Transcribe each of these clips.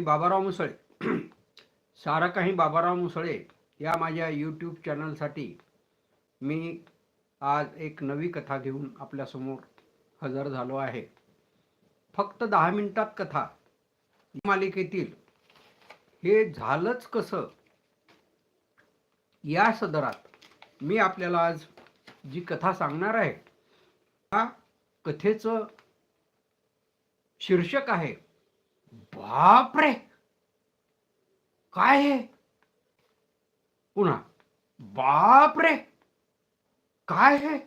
बाबाराव मुसळे. सारं काही बाबाराव मुसळे या माझ्या यूट्यूब चॅनलसाठी मी आज एक नवी कथा घेऊन आपल्यासमोर हजर झालो आहे. फक्त दहा मिनिटात कथा. मालिकेतील हे झालंच कसं? या सदरात मी आपल्याला आज जी कथा सांगणार आहे त्या कथेचं शीर्षक आहे. बापरे! काय हे? पुन्हा बापरे! काय हे?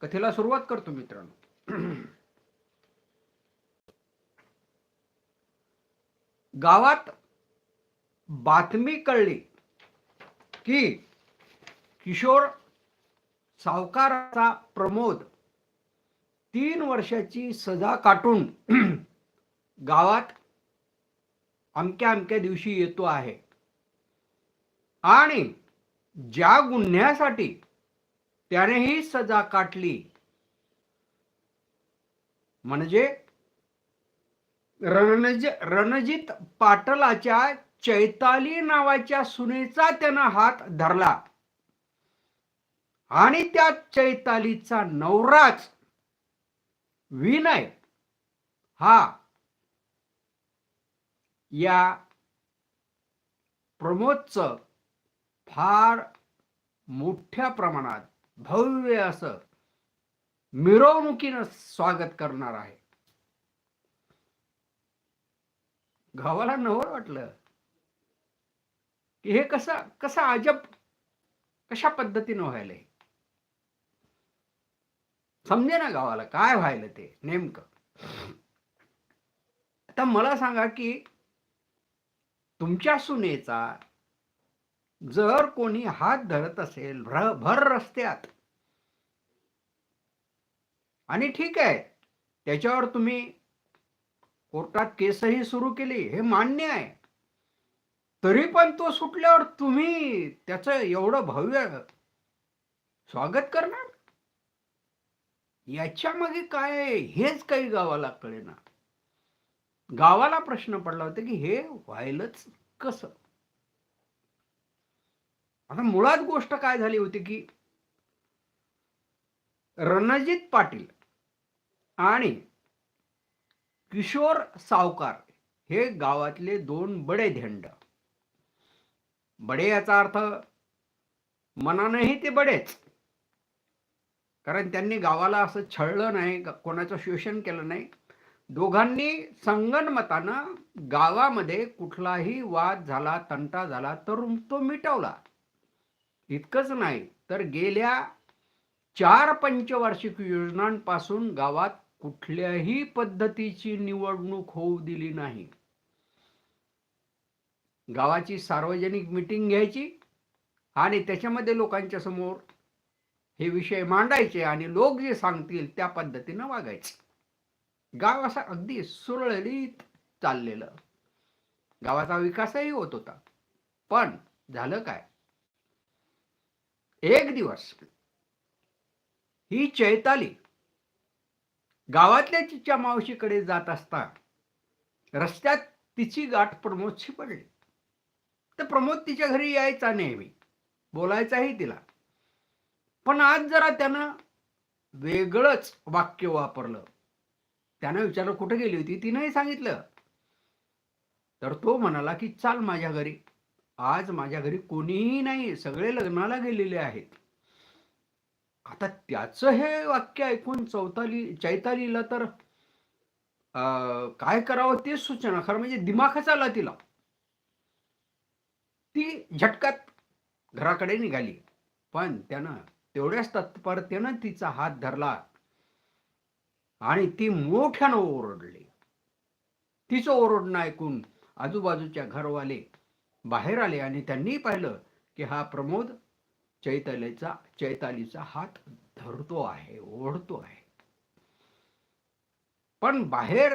कथेला सुरुवात करतो मित्रांनो. गावात बातमी कळली की किशोर सावकाराचा प्रमोद तीन वर्षाची सजा काटून गावात अमक्या अमक्या दिवशी येतो आहे. आणि ज्या गुन्ह्यासाठी त्याने ही सजा काटली म्हणजे रणज रणजित पाटलाच्या चैताली नावाच्या सुनेचा त्यानं हात धरला. आणि त्या चैतालीचा नवराच विनय हा. या प्रमोदचं फार मोठ्या प्रमाणात भव्य असं मिरवणुकीनं स्वागत करणार आहे. गावाला नवं वाटलं की हे कसं कसं अजब कशा पद्धतीनं व्हायलंय? समजे ना गावाला काय व्हायलं ते नेमकं? आता मला सांगा की तुमच्या सुनेचा जर कोणी हात धरत असेल भर भर रस्त्यात आणि ठीक आहे त्याच्यावर तुम्ही कोर्टात केसही सुरू केली हे मान्य आहे तरी पण तो सुटल्यावर तुम्ही त्याचं एवढं भव्य स्वागत करणार? याच्या मागे काय आहे? हेच काही गावाला कळेना गावाला प्रश्न पडला होता की हे व्हायलंच कसं? आता मुळात गोष्ट काय झाली होती की रणजित पाटील आणि किशोर सावकार हे गावातले दोन बडे धेंड. बडे याचा अर्थ मनानेही ते बडेच कारण त्यांनी गावाला असं छळलं नाही कोणाचं शोषण केलं नाही. दोघांनी संगणमतानं गावामध्ये कुठलाही वाद झाला तंटा झाला तर तो मिटवला. इतकंच नाही तर गेल्या चार पंचवार्षिक योजनांपासून गावात कुठल्याही पद्धतीची निवडणूक होऊ दिली नाही. गावाची सार्वजनिक मिटिंग घ्यायची आणि त्याच्यामध्ये लोकांच्या समोर हे विषय मांडायचे आणि लोक जे सांगतील त्या पद्धतीनं वागायचे. गाव असं अगदी सुरळीत चाललेलं. गावाचा विकासही होत होता. पण झालं काय? एक दिवस ही चैताली गावातल्या तिच्या मावशीकडे जात असता रस्त्यात तिची गाठ प्रमोदशी पडली. तर प्रमोद तिच्या घरी यायचा नेहमी. बोलायचाही तिला. पण आज जरा त्यानं वेगळंच वाक्य वापरलं. त्यानं विचारलं कुठे गेली होती? तिनंही सांगितलं. तर तो म्हणाला की चाल माझ्या घरी. आज माझ्या घरी कोणीही नाही. सगळे लग्नाला गेलेले आहेत. आता त्याचं हे वाक्य ऐकून चौताली चैतालीला तर अं, काय करावं तेच सूचना. खरं म्हणजे दिमाखच आला तिला. ती झटकात घराकडे निघाली. पण त्यानं तेवढ्याच तत्परतेनं तिचा हात धरला. आणि ती मोठ्यानं ओरडली. तिचं ओरडणं ऐकून आजूबाजूच्या घरवाले बाहेर आले आणि त्यांनी पाहिलं की हा प्रमोद चैतालीचा चैतालीचा हात धरतो आहे ओढतो आहे. पण बाहेर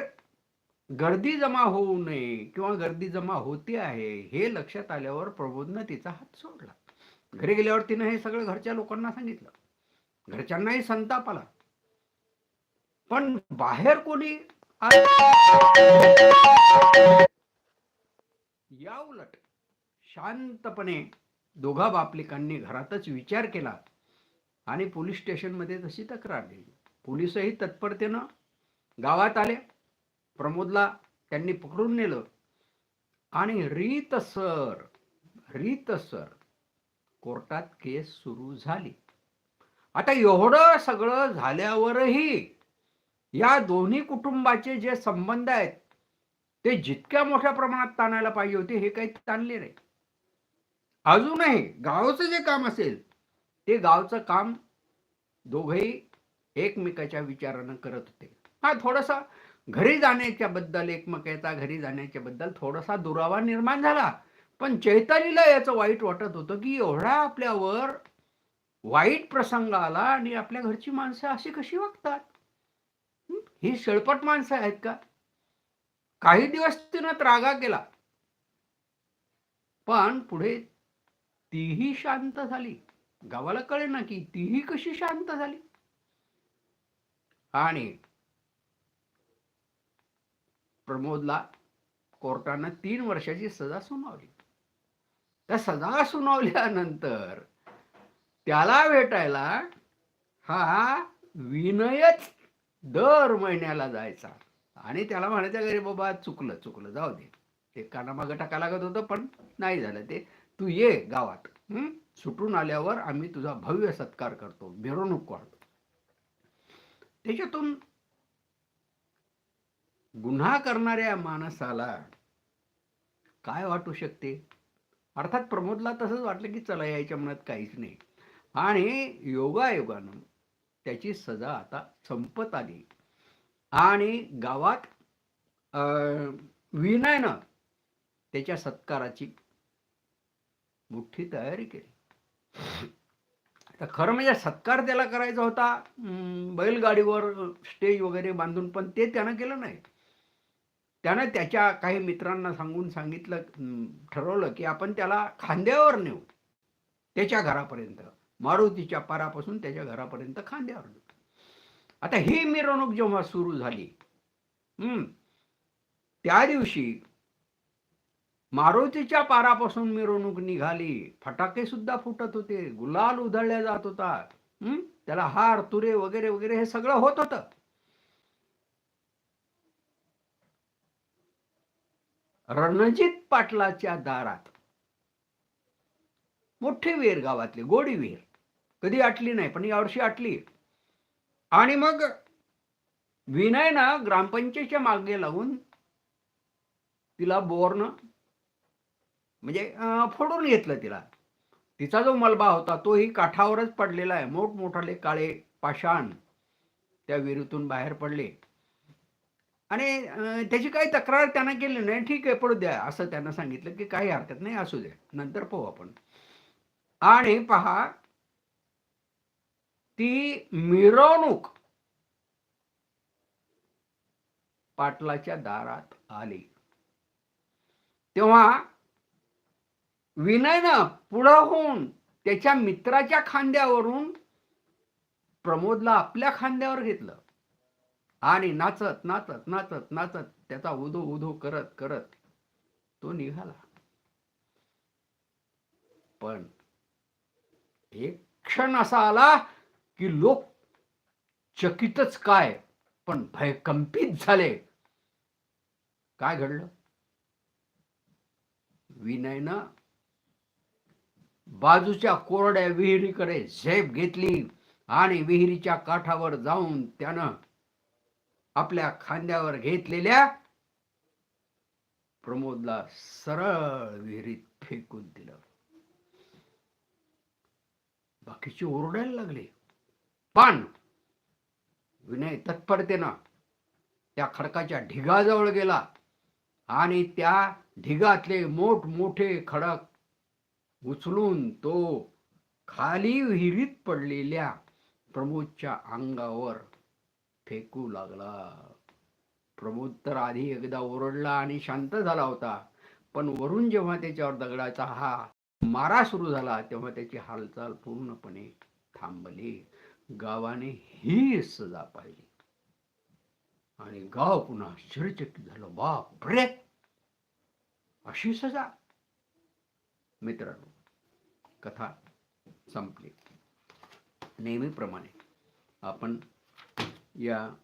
गर्दी जमा होऊ नये किंवा गर्दी जमा होती आहे हे लक्षात आल्यावर प्रमोदनं तिचा हात सोडला. घरी गेल्यावर तिनं हे सगळं घरच्या लोकांना सांगितलं. घरच्यांनाही संताप आला. पण बाहेर कोणी या उलट शांतपणे दोघा बापलिकांनी घरातच विचार केला आणि पोलीस स्टेशनमध्ये तशी तक्रार दिली. पोलीसही तत्परतेनं गावात आले. प्रमोदला त्यांनी पकडून नेलं. आणि रीतसर रीतसर कोर्टात केस सुरू झाली. आता एवढं सगळं झाल्यावरही या दोन्ही कुटुंबाचे जे संबंध आहेत ते जितक्या मोठ्या प्रमाणात ताणायला पाहिजे होते हे काही ताणले नाही. अजूनही गावचं जे काम असेल ते गावचं काम दोघेही एकमेकाच्या विचारानं करत होते. हा थोडासा घरी जाण्याच्या बद्दल एकमेकाचा घरी जाण्याच्या बद्दल थोडासा दुरावा निर्माण झाला. पण चैतालीला याचं वाईट वाटत होतं की एवढा आपल्यावर वाईट प्रसंग आला आणि आपल्या घरची माणसं अशी कशी वागतात? ही? शेळपट माणसं आहेत का? काही दिवस तिनं त्रागा केला. पण पुढे तीही शांत झाली. गावाला कळे ना की तीही कशी शांत झाली. आणि प्रमोदला कोर्टानं तीन वर्षाची सजा सुनावली. त्या सजा सुनावल्यानंतर त्याला भेटायला हा विनयच दर महिन्याला जायचा. आणि त्याला म्हणायचं घरी बाबा चुकलं चुकलं जाऊ दे. ते कानामागं टाका लागत होतं पण नाही झालं ते. तू ये गावात सुटून आल्यावर आम्ही तुझा भव्य सत्कार करतो मिरवणूक काढतो. त्याच्यातून गुन्हा करणाऱ्या माणसाला काय वाटू शकते? अर्थात प्रमोदला तसंच वाटलं की चला यायच्या मनात काहीच नाही. आणि योगायोगानं त्याची सजा आता संपत आली. आणि गावात विनयनं त्याच्या सत्काराची मोठी तयारी केली. तर खरं म्हणजे सत्कार त्याला करायचा होता. बैलगाडीवर स्टेज वगैरे बांधून पण ते त्यानं केलं नाही. त्यानं त्याच्या काही मित्रांना सांगून सांगितलं ठरवलं की आपण त्याला खांद्यावर नेऊ. त्याच्या घरापर्यंत. मारुतीच्या पारापासून त्याच्या घरापर्यंत खांद्यावर नेऊ. आता ही मिरवणूक जेव्हा सुरू झाली त्या दिवशी मारुतीच्या पारापासून मिरवणूक निघाली. फटाके सुद्धा फुटत होते. गुलाल उधळल्या जात होता. त्याला हार तुरे वगैरे वगैरे हे सगळं होत होतं. रणजित पाटलाच्या दारात. मोठी वेर गावातली गोडी वेर. कधी आटली नाही पण यावर्षी आटली. आणि मग विनयना ग्रामपंचायतच्या मागे लावून तिला बोरनं म्हणजे फोडून घेतलं तिला. तिचा जो मलबा होता तोही काठावरच पडलेला आहे. मोठमोठाले काळे पाषाण त्या विहिरीतून बाहेर पडले. आणि त्याची काही तक्रार त्यांना केली नाही. ठीक आहे पडू द्या. असं त्यांना सांगितलं की काही हरकत नाही असू द्या. नंतर पाहू आपण. आणि पहा ती मिरवणूक पाटलाच्या दारात आली. तेव्हा विनयनं पुढं होऊन त्याच्या मित्राच्या खांद्यावरून प्रमोदला आपल्या खांद्यावर घेतलं. आणि नाचत नाचत नाचत नाचत त्याचा उधो उधो करत करत तो निघाला. पण एक क्षण असा आला की लोक चकितच काय पण भयकंपित झाले. काय घडलं? विनयनं बाजूच्या कोरड्या विहिरीकडे झेप घेतली आणि विहिरीच्या काठावर जाऊन त्यानं आपल्या खांद्यावर घेतलेल्या प्रमोदला सरळ विहिरीत फेकून दिलं. बाकीचे ओरडायला लागले. पण विनय तत्परतेनं त्या खडकाच्या ढिगाजवळ गेला आणि त्या ढिगातले मोठमोठे खडक उचलून तो खाली विहिरीत पडलेल्या प्रमोदच्या अंगावर फेकू लागला. प्रमोद तर आधी एकदा ओरडला आणि शांत झाला होता. पण वरून जेव्हा त्याच्यावर दगडाचा हा मारा सुरू झाला तेव्हा त्याची हालचाल पूर्णपणे थांबली. गावाने ही सजा पाहिली आणि गाव पुन्हा आश्चर्यचकित झालं. बाप रे अशी सजा. मित्रांनो कथा संपली. नेहमीप्रमाणे आपण या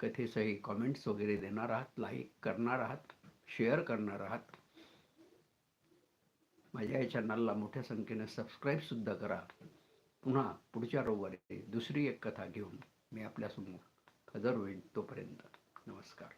कथेसही कॉमेंट्स वगैरे देणार आहात लाईक करणार आहात शेअर करणार आहात. माझ्या या चॅनलला मोठ्या संख्येने सबस्क्राईबसुद्धा करा. पुन्हा पुढच्या रोवारी दुसरी एक कथा घेऊन मी आपल्यासमोर हजर होईन तोपर्यंत. नमस्कार.